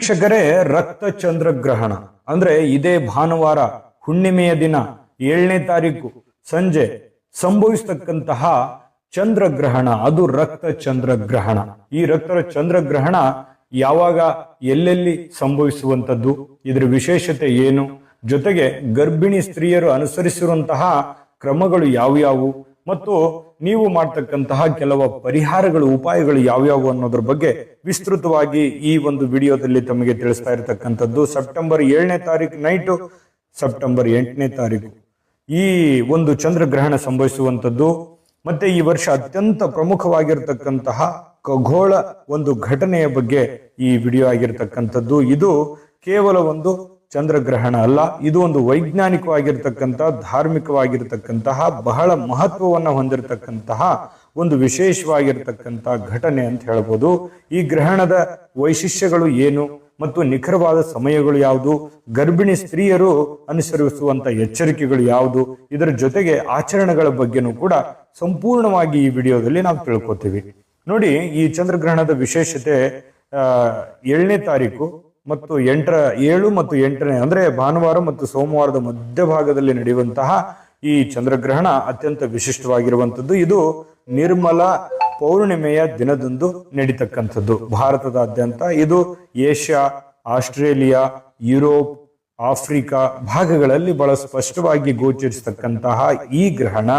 ವೀಕ್ಷಕರೇ ರಕ್ತ ಚಂದ್ರಗ್ರಹಣ ಅಂದ್ರೆ ಇದೇ ಭಾನುವಾರ, ಹುಣ್ಣಿಮೆಯ ದಿನ, ಏಳನೇ ತಾರೀಕು, ಸಂಜೆ, ಸಂಭವಿಸ್ತಕ್ಕಂತಹ ಚಂದ್ರಗ್ರಹಣ. ಅದು ರಕ್ತ ಚಂದ್ರಗ್ರಹಣ ಈ ರಕ್ತ ಚಂದ್ರಗ್ರಹಣ ಯಾವಾಗ, ಎಲ್ಲೆಲ್ಲಿ ಸಂಭವಿಸುವಂತದ್ದು ಇದರ ವಿಶೇಷತೆ ಏನು? ಜೊತೆಗೆ ಗರ್ಭಿಣಿ ಸ್ತ್ರೀಯರು ಅನುಸರಿಸಿರುವಂತಹ ಕ್ರಮಗಳು ಯಾವ್ಯಾವು? ಮತ್ತು ನೀವು ಮಾಡ್ತಕ್ಕಂತಹ ಕೆಲವು ಪರಿಹಾರಗಳು, ಉಪಾಯಗಳು ಯಾವ್ಯಾವು ಅನ್ನೋದ್ರ ಬಗ್ಗೆ ವಿಸ್ತೃತವಾಗಿ ಈ ಒಂದು ವಿಡಿಯೋದಲ್ಲಿ ತಮಗೆ ತಿಳಿಸ್ತಾ ಇರತಕ್ಕಂಥದ್ದು. ಸೆಪ್ಟೆಂಬರ್ ಏಳನೇ ತಾರೀಕು ನೈಟು, ಸೆಪ್ಟೆಂಬರ್ ಎಂಟನೇ ತಾರೀಕು ಈ ಒಂದು ಚಂದ್ರಗ್ರಹಣ ಸಂಭವಿಸುವಂಥದ್ದು. ಮತ್ತೆ ಈ ವರ್ಷ ಅತ್ಯಂತ ಪ್ರಮುಖವಾಗಿರ್ತಕ್ಕಂತಹ ಖಗೋಳ ಒಂದು ಘಟನೆಯ ಬಗ್ಗೆ ಈ ವಿಡಿಯೋ ಆಗಿರ್ತಕ್ಕಂಥದ್ದು. ಇದು ಕೇವಲ ಒಂದು ಚಂದ್ರಗ್ರಹಣ ಅಲ್ಲ, ಇದು ಒಂದು ವೈಜ್ಞಾನಿಕವಾಗಿರ್ತಕ್ಕಂತಹ ಧಾರ್ಮಿಕವಾಗಿರ್ತಕ್ಕಂತಹ, ಬಹಳ ಮಹತ್ವವನ್ನು ಹೊಂದಿರತಕ್ಕಂತಹ, ಒಂದು ವಿಶೇಷವಾಗಿರ್ತಕ್ಕಂತಹ ಘಟನೆ ಅಂತ ಹೇಳ್ಬೋದು. ಈ ಗ್ರಹಣದ ವೈಶಿಷ್ಟ್ಯಗಳು ಏನು ಮತ್ತು ನಿಖರವಾದ ಸಮಯಗಳು ಯಾವುದು, ಗರ್ಭಿಣಿ ಸ್ತ್ರೀಯರು ಅನುಸರಿಸುವಂತ ಎಚ್ಚರಿಕೆಗಳು ಯಾವುದು, ಇದರ ಜೊತೆಗೆ ಆಚರಣೆಗಳ ಬಗ್ಗೆನೂ ಕೂಡ ಸಂಪೂರ್ಣವಾಗಿ ಈ ವಿಡಿಯೋದಲ್ಲಿ ನಾವು ತಿಳ್ಕೊತೀವಿ. ನೋಡಿ, ಈ ಚಂದ್ರಗ್ರಹಣದ ವಿಶೇಷತೆ ಏಳನೇ ತಾರೀಕು ಮತ್ತು ಎಂಟರ ಏಳು ಮತ್ತು ಎಂಟನೇ, ಅಂದ್ರೆ ಭಾನುವಾರ ಮತ್ತು ಸೋಮವಾರದ ಮಧ್ಯಭಾಗದಲ್ಲಿ ನಡೆಯುವಂತಹ ಈ ಚಂದ್ರಗ್ರಹಣ ಅತ್ಯಂತ ವಿಶಿಷ್ಟವಾಗಿರುವಂಥದ್ದು. ಇದು ನಿರ್ಮಲ ಪೌರ್ಣಿಮೆಯ ದಿನದಂದು ನಡೀತಕ್ಕಂಥದ್ದು ಭಾರತದಾದ್ಯಂತ. ಇದು ಏಷ್ಯಾ, ಆಸ್ಟ್ರೇಲಿಯಾ, ಯುರೋಪ್, ಆಫ್ರಿಕಾ ಭಾಗಗಳಲ್ಲಿ ಬಹಳ ಸ್ಪಷ್ಟವಾಗಿ ಗೋಚರಿಸತಕ್ಕಂತಹ ಈ ಗ್ರಹಣ.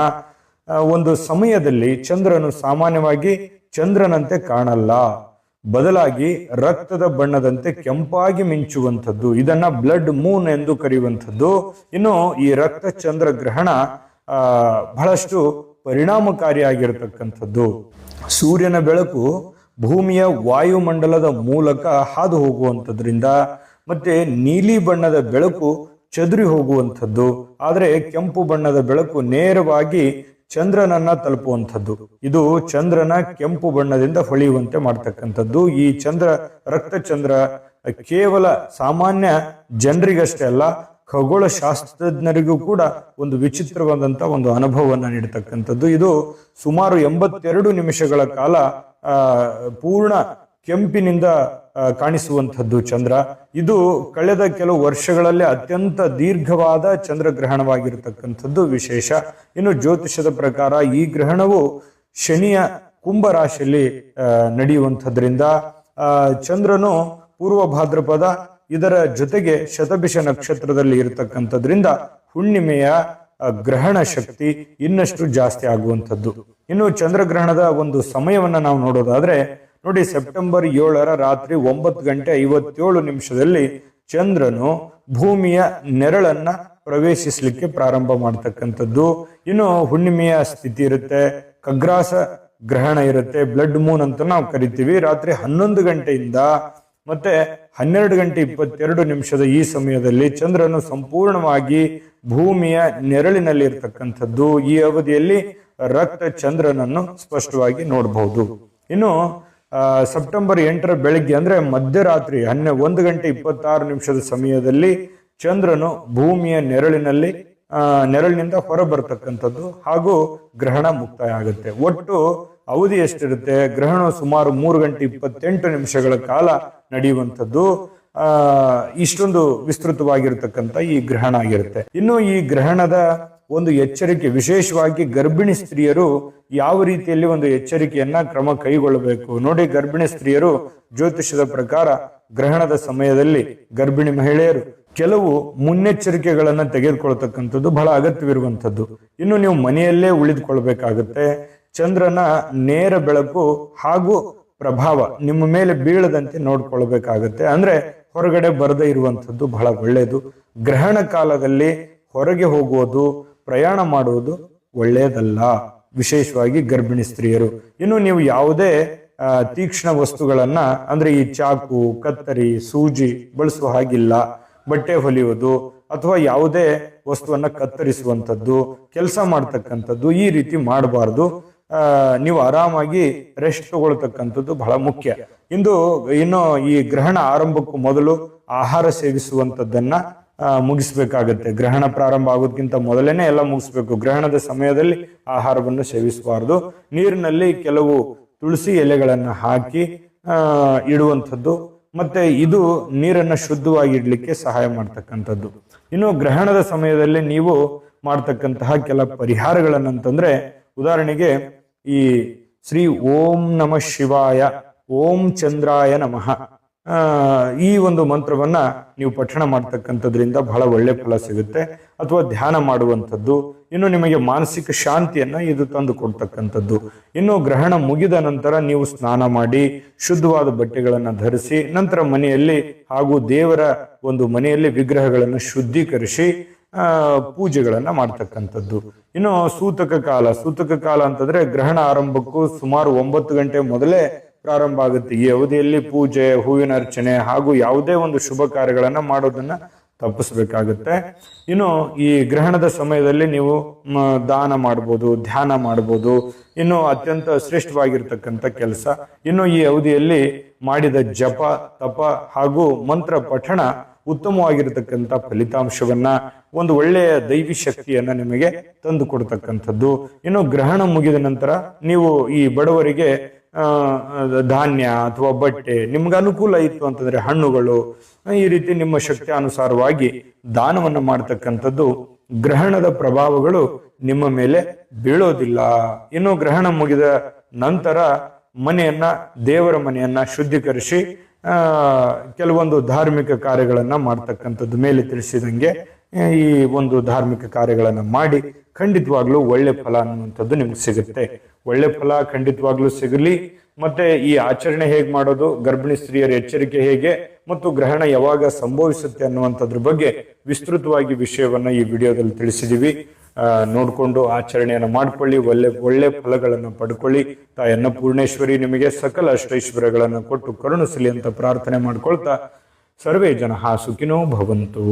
ಒಂದು ಸಮಯದಲ್ಲಿ ಚಂದ್ರನು ಸಾಮಾನ್ಯವಾಗಿ ಚಂದ್ರನಂತೆ ಕಾಣಲ್ಲ. ಬದಲಾಗಿ ರಕ್ತದ ಬಣ್ಣದಂತೆ ಕೆಂಪಾಗಿ ಮಿಂಚುವಂಥದ್ದು, ಇದನ್ನ ಬ್ಲಡ್ ಮೂನ್ ಎಂದು ಕರೆಯುವಂಥದ್ದು. ಇನ್ನು ಈ ರಕ್ತ ಚಂದ್ರ ಗ್ರಹಣ ಬಹಳಷ್ಟು ಪರಿಣಾಮಕಾರಿಯಾಗಿರತಕ್ಕಂಥದ್ದು. ಸೂರ್ಯನ ಬೆಳಕು ಭೂಮಿಯ ವಾಯುಮಂಡಲದ ಮೂಲಕ ಹಾದು ಹೋಗುವಂಥದ್ರಿಂದ ಮತ್ತೆ ನೀಲಿ ಬಣ್ಣದ ಬೆಳಕು ಚದುರಿ ಹೋಗುವಂಥದ್ದು. ಆದರೆ ಕೆಂಪು ಬಣ್ಣದ ಬೆಳಕು ನೇರವಾಗಿ ಚಂದ್ರನನ್ನ ತಲುಪುವಂಥದ್ದು. ಇದು ಚಂದ್ರನ ಕೆಂಪು ಬಣ್ಣದಿಂದ ಹೊಳೆಯುವಂತೆ ಮಾಡ್ತಕ್ಕಂಥದ್ದು. ಈ ಚಂದ್ರ ರಕ್ತ ಚಂದ್ರ ಕೇವಲ ಸಾಮಾನ್ಯ ಜನರಿಗಷ್ಟೇ ಅಲ್ಲ ಖಗೋಳ ಶಾಸ್ತ್ರಜ್ಞರಿಗೂ ಕೂಡ ಒಂದು ವಿಚಿತ್ರವಾದಂತಹ ಒಂದು ಅನುಭವವನ್ನು ನೀಡತಕ್ಕಂಥದ್ದು. ಇದು ಸುಮಾರು ಎಂಬತ್ತೆರಡು ನಿಮಿಷಗಳ ಕಾಲ ಪೂರ್ಣ ಕೆಂಪಿನಿಂದ ಕಾಣಿಸುವಂಥದ್ದು ಚಂದ್ರ. ಇದು ಕಳೆದ ಕೆಲವು ವರ್ಷಗಳಲ್ಲಿ ಅತ್ಯಂತ ದೀರ್ಘವಾದ ಚಂದ್ರಗ್ರಹಣವಾಗಿರತಕ್ಕಂಥದ್ದು ವಿಶೇಷ. ಇನ್ನು ಜ್ಯೋತಿಷದ ಪ್ರಕಾರ ಈ ಗ್ರಹಣವು ಶನಿಯ ಕುಂಭ ರಾಶಿಯಲ್ಲಿ ಆ, ನಡೆಯುವಂಥದ್ರಿಂದ ಚಂದ್ರನು ಪೂರ್ವ ಭಾದ್ರಪದ ಇದರ ಜೊತೆಗೆ ಶತಭಿಷ ನಕ್ಷತ್ರದಲ್ಲಿ ಇರತಕ್ಕಂಥದ್ರಿಂದ ಹುಣ್ಣಿಮೆಯ ಗ್ರಹಣ ಶಕ್ತಿ ಇನ್ನಷ್ಟು ಜಾಸ್ತಿ ಆಗುವಂಥದ್ದು. ಇನ್ನು ಚಂದ್ರಗ್ರಹಣದ ಒಂದು ಸಮಯವನ್ನು ನಾವು ನೋಡೋದಾದ್ರೆ ನೋಡಿ, ಸೆಪ್ಟೆಂಬರ್ ಏಳರ ರಾತ್ರಿ ಒಂಬತ್ತು ಗಂಟೆ ಐವತ್ತೇಳು ನಿಮಿಷದಲ್ಲಿ ಚಂದ್ರನು ಭೂಮಿಯ ನೆರಳನ್ನ ಪ್ರವೇಶಿಸಲಿಕ್ಕೆ ಪ್ರಾರಂಭ ಮಾಡ್ತಕ್ಕಂಥದ್ದು. ಇನ್ನು ಹುಣ್ಣಿಮೆಯ ಸ್ಥಿತಿ ಇರುತ್ತೆ, ಕಗ್ರಾಸ ಗ್ರಹಣ ಇರುತ್ತೆ, ಬ್ಲಡ್ ಮೂನ್ ಅಂತ ನಾವು ಕರಿತೀವಿ. ರಾತ್ರಿ ಹನ್ನೊಂದು ಗಂಟೆಯಿಂದ ಮತ್ತೆ ಹನ್ನೆರಡು ಗಂಟೆ ಇಪ್ಪತ್ತೆರಡು ನಿಮಿಷದ ಈ ಸಮಯದಲ್ಲಿ ಚಂದ್ರನು ಸಂಪೂರ್ಣವಾಗಿ ಭೂಮಿಯ ನೆರಳಿನಲ್ಲಿ ಇರ್ತಕ್ಕಂಥದ್ದು. ಈ ಅವಧಿಯಲ್ಲಿ ರಕ್ತ ಚಂದ್ರನನ್ನು ಸ್ಪಷ್ಟವಾಗಿ ನೋಡಬಹುದು ಇನ್ನು ಸೆಪ್ಟೆಂಬರ್ ಎಂಟರ ಬೆಳಗ್ಗೆ ಅಂದರೆ ಮಧ್ಯರಾತ್ರಿ ಹನ್ನೆ ಒಂದು ಗಂಟೆ ಇಪ್ಪತ್ತಾರು ನಿಮಿಷದ ಸಮಯದಲ್ಲಿ ಚಂದ್ರನು ಭೂಮಿಯ ನೆರಳಿನಲ್ಲಿ ನೆರಳಿನಿಂದ ಹೊರ ಬರ್ತಕ್ಕಂಥದ್ದು ಹಾಗೂ ಗ್ರಹಣ ಮುಕ್ತಾಯ ಆಗುತ್ತೆ ಒಟ್ಟು ಅವಧಿ ಎಷ್ಟಿರುತ್ತೆ? ಗ್ರಹಣ ಸುಮಾರು ಮೂರು ಗಂಟೆ ಇಪ್ಪತ್ತೆಂಟು ನಿಮಿಷಗಳ ಕಾಲ ನಡೆಯುವಂಥದ್ದು. ಇಷ್ಟೊಂದು ವಿಸ್ತೃತವಾಗಿರ್ತಕ್ಕಂಥ ಈ ಗ್ರಹಣ ಆಗಿರುತ್ತೆ. ಇನ್ನು ಈ ಗ್ರಹಣದ ಒಂದು ಎಚ್ಚರಿಕೆ, ವಿಶೇಷವಾಗಿ ಗರ್ಭಿಣಿ ಸ್ತ್ರೀಯರು ಯಾವ ರೀತಿಯಲ್ಲಿ ಒಂದು ಎಚ್ಚರಿಕೆಯನ್ನ ಕ್ರಮ ಕೈಗೊಳ್ಳಬೇಕು? ನೋಡಿ, ಗರ್ಭಿಣಿ ಸ್ತ್ರೀಯರು ಜ್ಯೋತಿಷ್ಯದ ಪ್ರಕಾರ ಗ್ರಹಣದ ಸಮಯದಲ್ಲಿ ಗರ್ಭಿಣಿ ಮಹಿಳೆಯರು ಕೆಲವು ಮುನ್ನೆಚ್ಚರಿಕೆಗಳನ್ನ ತೆಗೆದುಕೊಳ್ತಕ್ಕಂಥದ್ದು ಬಹಳ ಅಗತ್ಯವಿರುವಂಥದ್ದು. ಇನ್ನು ನೀವು ಮನೆಯಲ್ಲೇ ಉಳಿದುಕೊಳ್ಬೇಕಾಗುತ್ತೆ. ಚಂದ್ರನ ನೇರ ಬೆಳಕು ಹಾಗೂ ಪ್ರಭಾವ ನಿಮ್ಮ ಮೇಲೆ ಬೀಳದಂತೆ ನೋಡ್ಕೊಳ್ಬೇಕಾಗತ್ತೆ. ಅಂದ್ರೆ ಹೊರಗಡೆ ಬರದೇ ಇರುವಂಥದ್ದು ಬಹಳ ಒಳ್ಳೆಯದು. ಗ್ರಹಣ ಕಾಲದಲ್ಲಿ ಹೊರಗೆ ಹೋಗುವುದು, ಪ್ರಯಾಣ ಮಾಡುವುದು ಒಳ್ಳೆಯದಲ್ಲ. ವಿಶೇಷವಾಗಿ ಗರ್ಭಿಣಿ ಸ್ತ್ರೀಯರು. ಇನ್ನು ನೀವು ಯಾವುದೇ ತೀಕ್ಷ್ಣ ವಸ್ತುಗಳನ್ನ, ಅಂದ್ರೆ ಈ ಚಾಕು, ಕತ್ತರಿ, ಸೂಜಿ ಬಳಸುವ ಹಾಗಿಲ್ಲ. ಬಟ್ಟೆ ಹೊಲಿಯುವುದು ಅಥವಾ ಯಾವುದೇ ವಸ್ತುವನ್ನ ಕತ್ತರಿಸುವಂಥದ್ದು, ಕೆಲಸ ಮಾಡ್ತಕ್ಕಂಥದ್ದು ಈ ರೀತಿ ಮಾಡಬಾರ್ದು. ನೀವು ಆರಾಮಾಗಿ ರೆಸ್ಟ್ ತಗೊಳ್ತಕ್ಕಂಥದ್ದು ಬಹಳ ಮುಖ್ಯ. ಇಂದು ಇನ್ನು ಈ ಗ್ರಹಣ ಆರಂಭಕ್ಕೂ ಮೊದಲು ಆಹಾರ ಸೇವಿಸುವಂಥದ್ದನ್ನ ಮುಗಿಸಬೇಕಾಗುತ್ತೆ. ಗ್ರಹಣ ಪ್ರಾರಂಭ ಆಗೋದಕ್ಕಿಂತ ಮೊದಲೇನೆ ಎಲ್ಲ ಮುಗಿಸ್ಬೇಕು. ಗ್ರಹಣದ ಸಮಯದಲ್ಲಿ ಆಹಾರವನ್ನು ಸೇವಿಸಬಾರ್ದು. ನೀರಿನಲ್ಲಿ ಕೆಲವು ತುಳಸಿ ಎಲೆಗಳನ್ನ ಹಾಕಿ ಇಡುವಂಥದ್ದು. ಮತ್ತೆ ಇದು ನೀರನ್ನ ಶುದ್ಧವಾಗಿ ಇಡಲಿಕ್ಕೆ ಸಹಾಯ ಮಾಡ್ತಕ್ಕಂಥದ್ದು. ಇನ್ನು ಗ್ರಹಣದ ಸಮಯದಲ್ಲಿ ನೀವು ಮಾಡ್ತಕ್ಕಂತಹ ಕೆಲ ಪರಿಹಾರಗಳನ್ನಂತಂದ್ರೆ ಉದಾಹರಣೆಗೆ ಈ ಶ್ರೀ ಓಂ ನಮ ಶಿವಾಯ, ಓಂ ಚಂದ್ರಾಯ ನಮಃ. ಈ ಒಂದು ಮಂತ್ರವನ್ನ ನೀವು ಪಠಣ ಮಾಡ್ತಕ್ಕಂಥದ್ರಿಂದ ಬಹಳ ಒಳ್ಳೆ ಫಲ ಸಿಗುತ್ತೆ. ಅಥವಾ ಧ್ಯಾನ ಮಾಡುವಂಥದ್ದು, ಇನ್ನು ನಿಮಗೆ ಮಾನಸಿಕ ಶಾಂತಿಯನ್ನ ಇದು ತಂದು ಕೊಡ್ತಕ್ಕಂಥದ್ದು. ಇನ್ನು ಗ್ರಹಣ ಮುಗಿದ ನಂತರ ನೀವು ಸ್ನಾನ ಮಾಡಿ, ಶುದ್ಧವಾದ ಬಟ್ಟೆಗಳನ್ನು ಧರಿಸಿ, ನಂತರ ಮನೆಯಲ್ಲಿ ಹಾಗೂ ದೇವರ ಒಂದು ಮನೆಯಲ್ಲಿ ವಿಗ್ರಹಗಳನ್ನು ಶುದ್ಧೀಕರಿಸಿ ಪೂಜೆಗಳನ್ನ ಮಾಡ್ತಕ್ಕಂಥದ್ದು. ಇನ್ನು ಸೂತಕ ಕಾಲ ಸೂತಕ ಕಾಲ ಅಂತಂದ್ರೆ ಗ್ರಹಣ ಆರಂಭಕ್ಕೂ ಸುಮಾರು ಒಂಬತ್ತು ಗಂಟೆ ಮೊದಲೇ ಪ್ರಾರಂಭ ಆಗುತ್ತೆ. ಈ ಅವಧಿಯಲ್ಲಿ ಪೂಜೆ, ಹೂವಿನ ಅರ್ಚನೆ ಹಾಗೂ ಯಾವುದೇ ಒಂದು ಶುಭ ಕಾರ್ಯಗಳನ್ನ ಮಾಡೋದನ್ನ ತಪ್ಪಿಸ್ಬೇಕಾಗುತ್ತೆ. ಇನ್ನು ಈ ಗ್ರಹಣದ ಸಮಯದಲ್ಲಿ ನೀವು ದಾನ ಮಾಡ್ಬೋದು, ಧ್ಯಾನ ಮಾಡ್ಬೋದು. ಇನ್ನು ಅತ್ಯಂತ ಶ್ರೇಷ್ಠವಾಗಿರ್ತಕ್ಕಂಥ ಕೆಲಸ. ಇನ್ನು ಈ ಅವಧಿಯಲ್ಲಿ ಮಾಡಿದ ಜಪ, ತಪ ಹಾಗೂ ಮಂತ್ರ ಪಠಣ ಉತ್ತಮವಾಗಿರತಕ್ಕಂಥ ಫಲಿತಾಂಶವನ್ನ ಒಂದು ಒಳ್ಳೆಯ ದೈವಿ ಶಕ್ತಿಯನ್ನ ನಿಮಗೆ ತಂದು ಕೊಡ್ತಕ್ಕಂಥದ್ದು. ಇನ್ನು ಗ್ರಹಣ ಮುಗಿದ ನಂತರ ನೀವು ಈ ಬಡವರಿಗೆ ಧಾನ್ಯ ಅಥವಾ ಬಟ್ಟೆ ನಿಮ್ಗೆ ಅನುಕೂಲ ಇತ್ತು ಅಂತಂದ್ರೆ ಹಣ್ಣುಗಳು, ಈ ರೀತಿ ನಿಮ್ಮ ಶಕ್ತಿ ಅನುಸಾರವಾಗಿ ದಾನವನ್ನು ಮಾಡ್ತಕ್ಕಂಥದ್ದು ಗ್ರಹಣದ ಪ್ರಭಾವಗಳು ನಿಮ್ಮ ಮೇಲೆ ಬೀಳೋದಿಲ್ಲ. ಇನ್ನು ಗ್ರಹಣ ಮುಗಿದ ನಂತರ ಮನೆಯನ್ನ, ದೇವರ ಮನೆಯನ್ನ ಶುದ್ಧೀಕರಿಸಿ ಕೆಲವೊಂದು ಧಾರ್ಮಿಕ ಕಾರ್ಯಗಳನ್ನು ಮಾಡ್ತಕ್ಕಂಥದ್ದು ಮೇಲೆ ತಿಳಿಸಿದಂಗೆ ಈ ಒಂದು ಧಾರ್ಮಿಕ ಕಾರ್ಯಗಳನ್ನು ಮಾಡಿ ಖಂಡಿತವಾಗ್ಲೂ ಒಳ್ಳೆ ಫಲ ಅನ್ನುವಂಥದ್ದು ನಿಮ್ಗೆ ಸಿಗುತ್ತೆ. ಒಳ್ಳೆ ಫಲ ಖಂಡಿತವಾಗ್ಲೂ ಸಿಗಲಿ. ಮತ್ತೆ ಈ ಆಚರಣೆ ಹೇಗೆ ಮಾಡೋದು ಗರ್ಭಿಣಿ ಸ್ತ್ರೀಯರ ಎಚ್ಚರಿಕೆ ಹೇಗೆ ಮತ್ತು ಗ್ರಹಣ ಯಾವಾಗ ಸಂಭವಿಸುತ್ತೆ ಅನ್ನುವಂಥದ್ರ ಬಗ್ಗೆ ವಿಸ್ತೃತವಾಗಿ ವಿಷಯವನ್ನ ಈ ವಿಡಿಯೋದಲ್ಲಿ ತಿಳಿಸಿದೀವಿ. ಆ, ನೋಡ್ಕೊಂಡು ಆಚರಣೆಯನ್ನು ಮಾಡ್ಕೊಳ್ಳಿ, ಒಳ್ಳೆ ಒಳ್ಳೆ ಫಲಗಳನ್ನು ಪಡ್ಕೊಳ್ಳಿ. ತಾಯನ್ನ ಪೂರ್ಣೇಶ್ವರಿ ನಿಮಗೆ ಸಕಲ ಅಷ್ಟೈಶ್ವರ್ಯಗಳನ್ನು ಕೊಟ್ಟು ಕರುಣಿಸಲಿ ಅಂತ ಪ್ರಾರ್ಥನೆ ಮಾಡ್ಕೊಳ್ತಾ ಸರ್ವೇ ಜನ ಸುಖಿನೋ ಭವಂತು.